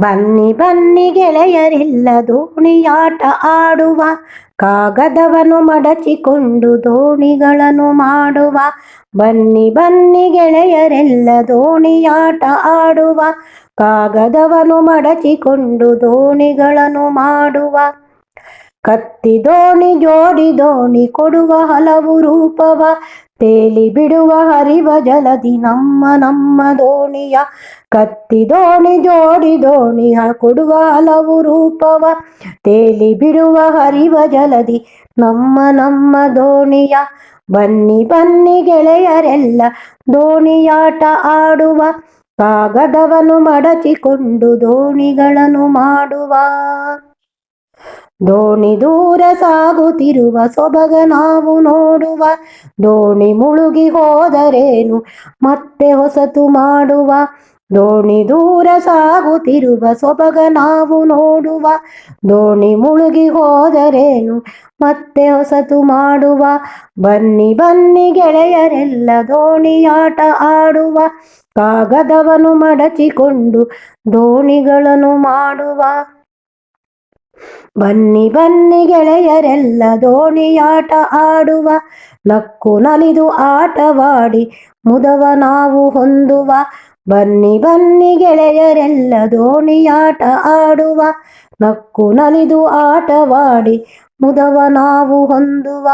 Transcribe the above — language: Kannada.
ಬನ್ನಿ ಬನ್ನಿ ಗೆಳೆಯರಿಲ್ಲ ದೋಣಿಯಾಟ ಆಡುವ. ಕಾಗದವನ್ನು ಮಡಚಿಕೊಂಡು ದೋಣಿಗಳನ್ನು ಮಾಡುವ. ಬನ್ನಿ ಬನ್ನಿ ಗೆಳೆಯರೆಲ್ಲ ದೋಣಿಯಾಟ ಆಡುವ. ಕಾಗದವನ್ನು ಮಡಚಿಕೊಂಡು ದೋಣಿಗಳನ್ನು ಮಾಡುವ. ಕತ್ತಿ ದೋಣಿ, ಜೋಡಿ ದೋಣಿ, ಕೊಡುವ ಹಲವು ರೂಪವ, ತೇಲಿ ಬಿಡುವ ಹರಿವ ಜಲದಿ, ನಮ್ಮ ನಮ್ಮ ದೋಣಿಯ. ಕತ್ತಿ ದೋಣಿ, ಜೋಡಿ ದೋಣಿ ಕೊಡುವ ಹಲವು ರೂಪವ, ತೇಲಿ ಬಿಡುವ ಹರಿವ ಜಲದಿ, ನಮ್ಮ ನಮ್ಮ ದೋಣಿಯ. ಬನ್ನಿ ಬನ್ನಿ ಗೆಳೆಯರೆಲ್ಲ, ದೋಣಿಯಾಟ ಆಡುವ ಕಾಗದವನ್ನು ಮಡಚಿಕೊಂಡು ದೋಣಿಗಳನ್ನು ಮಾಡುವ. ದೋಣಿ ದೂರ ಸಾಗುತ್ತಿರುವ ಸೊಬಗ ನಾವು ನೋಡುವ. ದೋಣಿ ಮುಳುಗಿ ಹೋದರೇನು? ಮತ್ತೆ ಹೊಸತು ಮಾಡುವ. ದೋಣಿ ದೂರ ಸಾಗುತ್ತಿರುವ ಸೊಬಗ ನಾವು ನೋಡುವ. ದೋಣಿ ಮುಳುಗಿ ಹೋದರೇನು? ಮತ್ತೆ ಹೊಸತು ಮಾಡುವ. ಬನ್ನಿ ಬನ್ನಿ ಗೆಳೆಯರೆಲ್ಲ ದೋಣಿಯಾಟ ಆಡುವ. ಕಾಗದವನ್ನು ಮಡಚಿಕೊಂಡು ದೋಣಿಗಳನ್ನು ಮಾಡುವ. ಬನ್ನಿ ಬನ್ನಿ ಗೆಳೆಯರೆಲ್ಲ ದೋಣಿಯಾಟ ಆಡುವ. ನಕ್ಕು ನಲಿದು ಆಟವಾಡಿ ಮುದವ ನಾವು ಹೊಂದುವ. ಬನ್ನಿ ಬನ್ನಿ ಗೆಳೆಯರೆಲ್ಲ ದೋಣಿಯಾಟ ಆಡುವ. ನಕ್ಕು ನಲಿದು ಆಟವಾಡಿ ಮುದವ ನಾವು ಹೊಂದುವ.